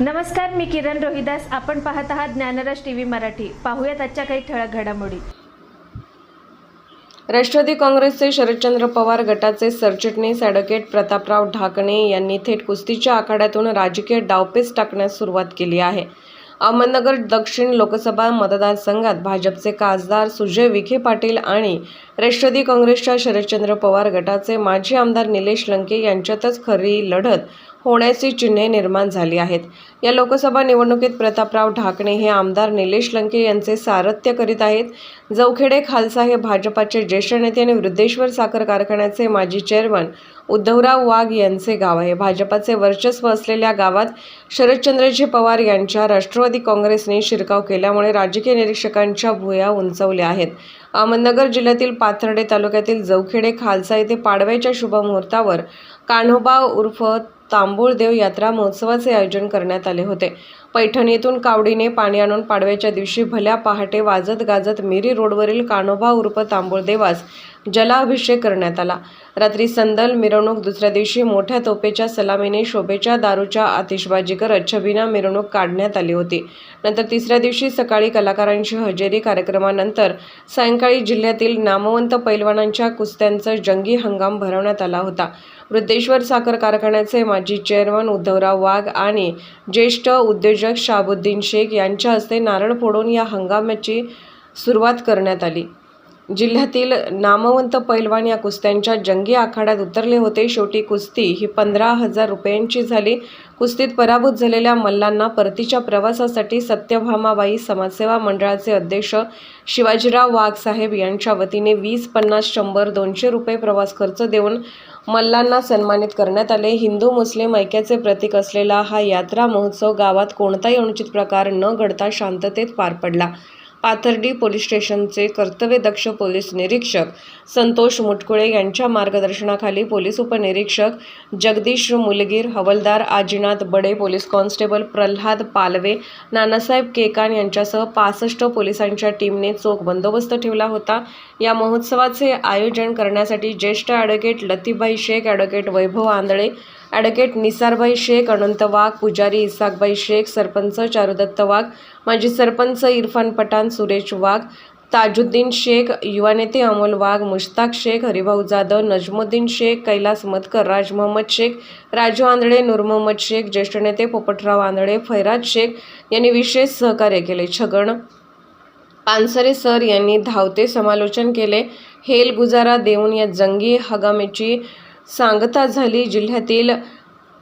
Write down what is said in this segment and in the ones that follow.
नमस्कार मी किरण रोहिदास. आपण पाहत आहात ज्ञानराज टी व्ही मराठी. पाहूयात आजच्या काही ठळक घडामोडी. राष्ट्रवादी काँग्रेसचे शरदचंद्र पवार गटाचे सरचिटणीस ॲडव्होकेट प्रतापराव ढाकणे यांनी थेट कुस्तीच्या आखाड्यातून राजकीय डावपेच टाकण्यास सुरुवात केली आहे. अहमदनगर दक्षिण लोकसभा मतदारसंघात भाजपचे खासदार सुजय विखे पाटील आणि राष्ट्रवादी काँग्रेसच्या शरदचंद्र पवार गटाचे माजी आमदार निलेश लंके यांच्यातच खरी लढत होण्याची चिन्हे निर्माण झाली आहेत. या लोकसभा निवडणुकीत प्रतापराव ढाकणे हे आमदार निलेश लंके यांचे सारथ्य करीत आहेत. जवखेडे खालसा हे भाजपाचे ज्येष्ठ नेते आणि वृद्धेश्वर साखर कारखान्याचे माजी चेअरमन उद्धवराव वाघ यांचे गाव आहे. भाजपाचे वर्चस्व असलेल्या गावात शरदचंद्रजी पवार यांच्या राष्ट्रवादी काँग्रेसने शिरकाव केल्यामुळे राजकीय निरीक्षकांच्या भुया उंचवल्या आहेत. अहमदनगर जिल्ह्यातील पाथर्डे तालुक्यातील जवखेडे खालसा येथे पाडव्याच्या शुभमुहूर्तावर कान्होबा उर्फ तांबूळदेव यात्रा महोत्सवाचे आयोजन करण्यात आले होते. पैठण येथून कावडीने पाणी आणून पाडव्याच्या दिवशी भल्या पहाटे वाजत गाजत मिरी रोडवरील कानोबा उर्फ तांबूळदेवास जलाभिषेक करण्यात आला. रात्री संदल मिरवणूक दुसऱ्या दिवशी मोठ्या तोपेच्या सलामीने शोभेच्या दारूच्या आतिषबाजी करत छबिना मिरवणूक काढण्यात आली होती. नंतर तिसऱ्या दिवशी सकाळी कलाकारांची हजेरी कार्यक्रमानंतर सायंकाळी जिल्ह्यातील नामवंत पैलवानांच्या कुस्त्यांचा जंगी हंगाम भरवण्यात आला होता. वृद्धेश्वर साखर कारखान्याचे माजी चेअरमन उद्धवराव वाघ आणि ज्येष्ठ उद्योजक शाबुद्दीन शेख यांच्या हस्ते नारळ फोडून या हंगामाची सुरुवात करण्यात आली. जिल्ह्यातील नामवंत पैलवान या कुस्त्यांच्या जंगी आखाड्यात उतरले होते. शेवटी कुस्ती ही पंधरा हजार रुपयांची झाली. कुस्तीत पराभूत झालेल्या मल्लांना परतीच्या प्रवासासाठी सत्यभामाबाई समाजसेवा मंडळाचे अध्यक्ष शिवाजीराव वाघसाहेब यांच्या वतीने वीस पन्नास शंभर दोनशे रुपये प्रवास खर्च देऊन मल्लांना सन्मानित करण्यात आले. हिंदू मुस्लिम ऐक्याचे प्रतीक असलेला हा यात्रा महोत्सव गावात कोणताही अनुचित प्रकार न घडता शांततेत पार पडला. पाथर्डी पोलीस स्टेशनचे कर्तव्यदक्ष पोलीस निरीक्षक संतोष मुटकुळे यांच्या मार्गदर्शनाखाली पोलीस उपनिरीक्षक जगदीश मुलगीर हवलदार आजीनाथ बडे पोलीस कॉन्स्टेबल प्रल्हाद पालवे नानासाहेब केकान यांच्यासह पासष्ट पोलिसांच्या टीमने चोख बंदोबस्त ठेवला होता. या महोत्सवाचे आयोजन करण्यासाठी ज्येष्ठ advocate Latibai Shaikh advocate Vaibhav Andhale advocate Nisarbai Shaikh Anant Wagh पुजारी इसाकबाई शेख सरपंच चारुदत्त वाघ माजी सरपंच इरफान पठाण सुरेश वाघ ताजुद्दीन शेख युवा नेते अमोल वाघ मुश्ताक शेख हरिभाऊ जाधव नजमुद्दीन शेख कैलास मतकर राज मोहम्मद शेख राजू आंधळे नूर मोहम्मद शेख ज्येष्ठ नेते पोपटराव आंधळे फैराज शेख यांनी विशेष सहकार्य केले. छगन पानसरे सर यांनी धावते समालोचन केले. हेल गुजारा देऊन या जंगी हगामीची सांगता झाली. जिल्ह्यातील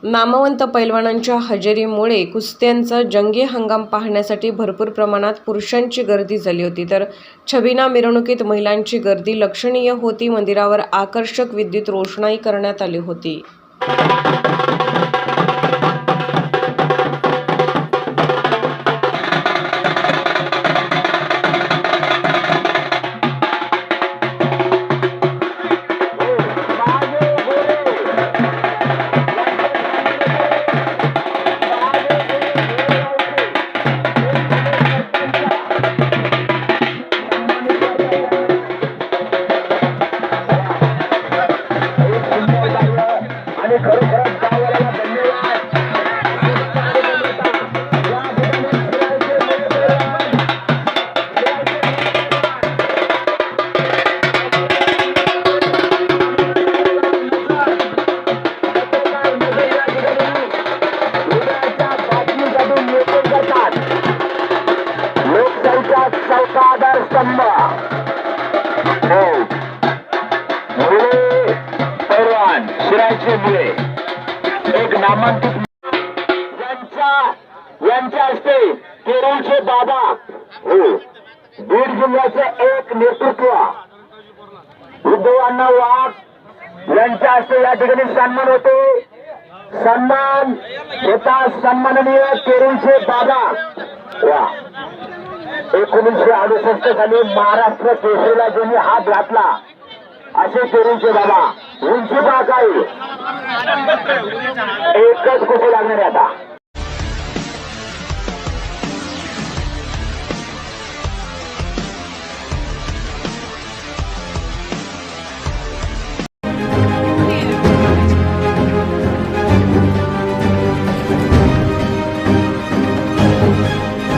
नामवंत पैलवानांच्या हजेरीमुळे कुस्त्यांचा जंगी हंगाम पाहण्यासाठी भरपूर प्रमाणात पुरुषांची गर्दी झाली होती. तर छबिना मिरवणुकीत महिलांची गर्दी लक्षणीय होती. मंदिरावर आकर्षक विद्युत रोषणाई करण्यात आली होती. चौथा आधार स्तंभ. हो. मुळे पैलवान शिरायचे मुळे. एक नामांकित यांच्या यांच्या हस्ते केरळचे बाबा हो. बीड जिल्ह्याचे एक नेतृत्व. उद्धवांना वाघ यांच्या हस्ते या ठिकाणी सन्मान होते. सन्मान होता सन्माननीय केरळचे बाबा. वा. एकोणीसशे अडुसष्ट साली महाराष्ट्र केसरीला ज्यांनी हात घातला असे केरीचे बाबा उंची पहा एकच कुठे लागणार आता?